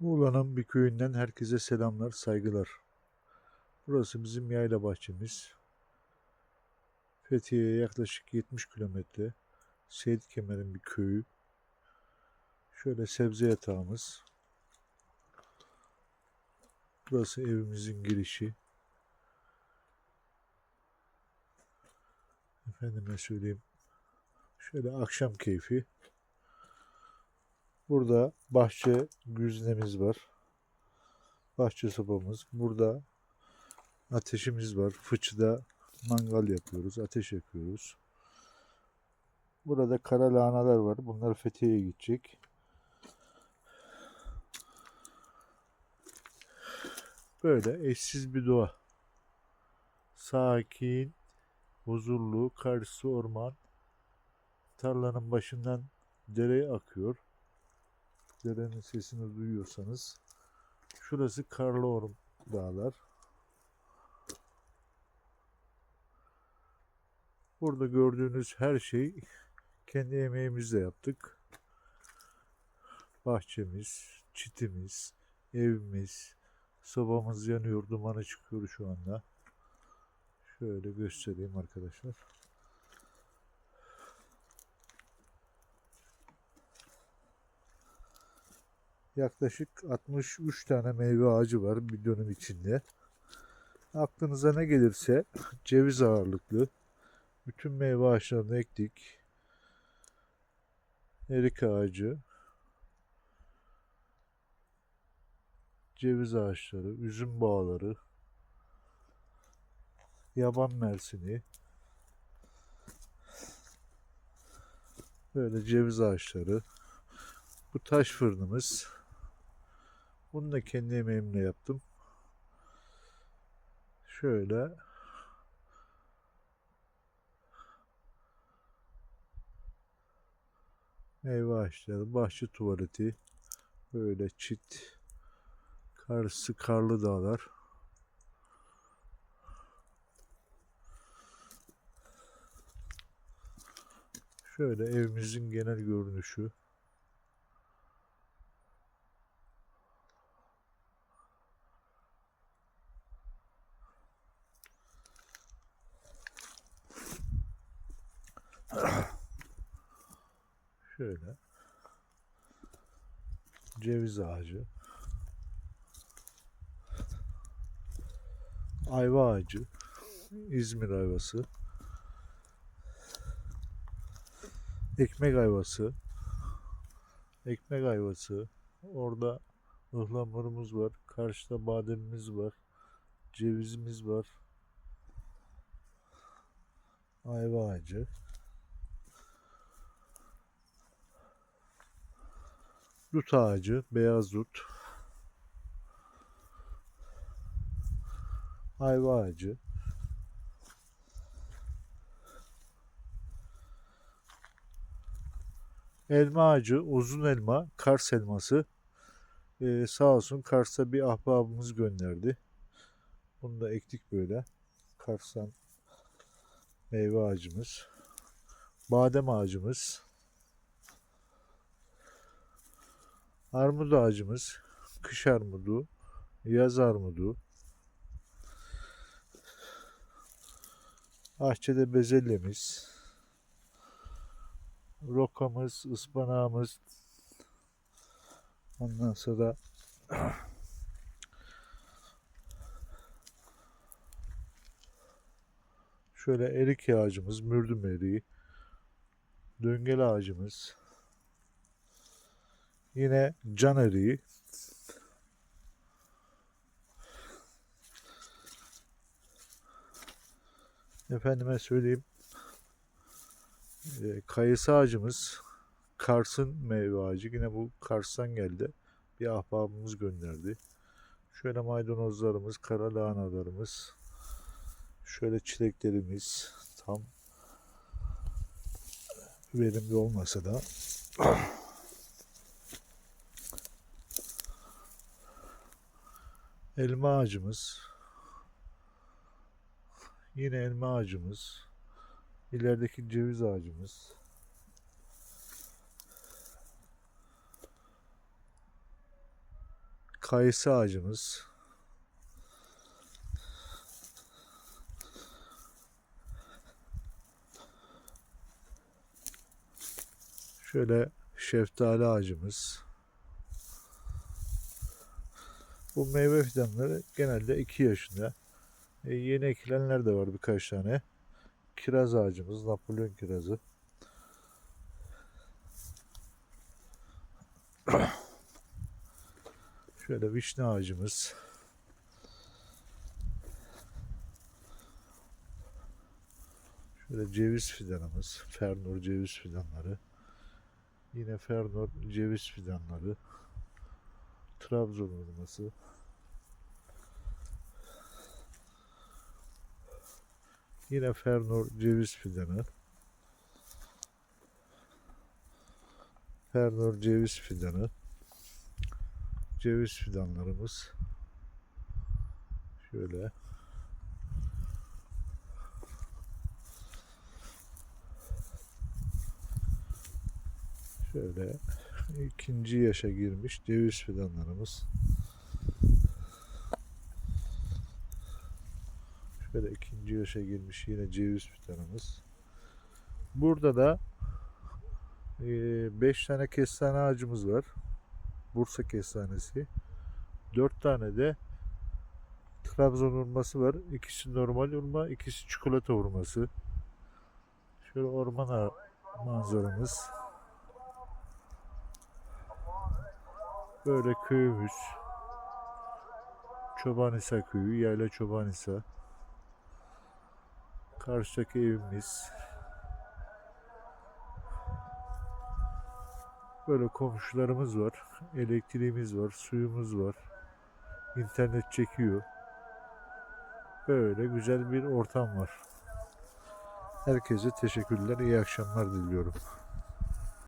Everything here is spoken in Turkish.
Muğla'nın bir köyünden herkese selamlar, saygılar. Burası bizim yayla bahçemiz. Fethiye'ye yaklaşık 70 kilometre. Seyit Kemer'in bir köyü. Şöyle sebze yatağımız. Burası evimizin girişi. Efendime söyleyeyim. Şöyle akşam keyfi. Burada bahçe güznemiz var. Bahçe sobamız. Burada ateşimiz var. Fıçıda mangal yapıyoruz. Ateş yakıyoruz. Burada kara lahanalar var. Bunlar Fethiye'ye gidecek. Böyle eşsiz bir doğa. Sakin, huzurlu, karşısı orman. Tarlanın başından dere akıyor derenin sesini duyuyorsanız. Şurası Karlıorman Dağlar. Burada gördüğünüz her şey kendi emeğimizle yaptık. Bahçemiz, çitimiz, evimiz, sobamız yanıyor, dumanı çıkıyor şu anda. Şöyle göstereyim arkadaşlar. Yaklaşık 63 tane meyve ağacı var bir dönüm içinde. Aklınıza ne gelirse ceviz ağırlıklı bütün meyve ağaçlarını ektik. Erik ağacı, ceviz ağaçları, üzüm bağları, yaban mersini, böyle ceviz ağaçları. Bu taş fırınımız. Bunu da kendi emeğimle yaptım. Şöyle meyve ağaçları, bahçe tuvaleti, böyle çit, karşısı karlı dağlar. Şöyle evimizin genel görünüşü. Şöyle. Ceviz ağacı. Ayva ağacı. İzmir ayvası. Ekmek ayvası. Ekmek ayvası. Orada ıhlamurumuz var. Karşıda bademimiz var. Cevizimiz var. Ayva ağacı. Dut ağacı, beyaz dut. Ayva ağacı. Elma ağacı, uzun elma, Kars elması. Ee, sağ olsun Kars'ta bir ahbabımız gönderdi. Bunu da ektik böyle. Kars'tan meyve ağacımız. Badem ağacımız. Armut ağacımız, kış armudu, yaz armudu, bahçede bezelyemiz, rokamız, ıspanağımız, ondan sonra şöyle erik ağacımız, mürdüm eriği, döngel ağacımız, Yine can eriği. Efendime söyleyeyim. E, kayısı ağacımız. Kars'ın meyve ağacı. Yine bu Kars'tan geldi. Bir ahbabımız gönderdi. Şöyle maydanozlarımız, kara lahanalarımız. Şöyle çileklerimiz. Tam verimli olmasa da elma ağacımız. Yine elma ağacımız. İlerideki ceviz ağacımız. Kayısı ağacımız. Şöyle şeftali ağacımız. Bu meyve fidanları genelde 2 yaşında. E, yeni ekilenler de var birkaç tane. Kiraz ağacımız, Napolyon kirazı. Şöyle vişne ağacımız. Şöyle ceviz fidanımız. Fernur ceviz fidanları. Yine Fernur ceviz fidanları. Trabzon hurması. Yine Fernur ceviz fidanı. Fernur ceviz fidanı. Ceviz fidanlarımız. Şöyle. Şöyle ikinci yaşa girmiş ceviz fidanlarımız. Şöyle ikinci yaşa girmiş yine ceviz fidanımız. Burada da 5 tane kestane ağacımız var. Bursa kestanesi. 4 tane de Trabzon hurması var. İkisi normal hurma, ikisi çikolata hurması. Şöyle orman manzaramız. Böyle köyümüz. Çobanisa köyü, Yayla Çobanisa. Karşıdaki evimiz. Böyle komşularımız var. Elektriğimiz var, suyumuz var. İnternet çekiyor. Böyle güzel bir ortam var. Herkese teşekkürler, iyi akşamlar diliyorum.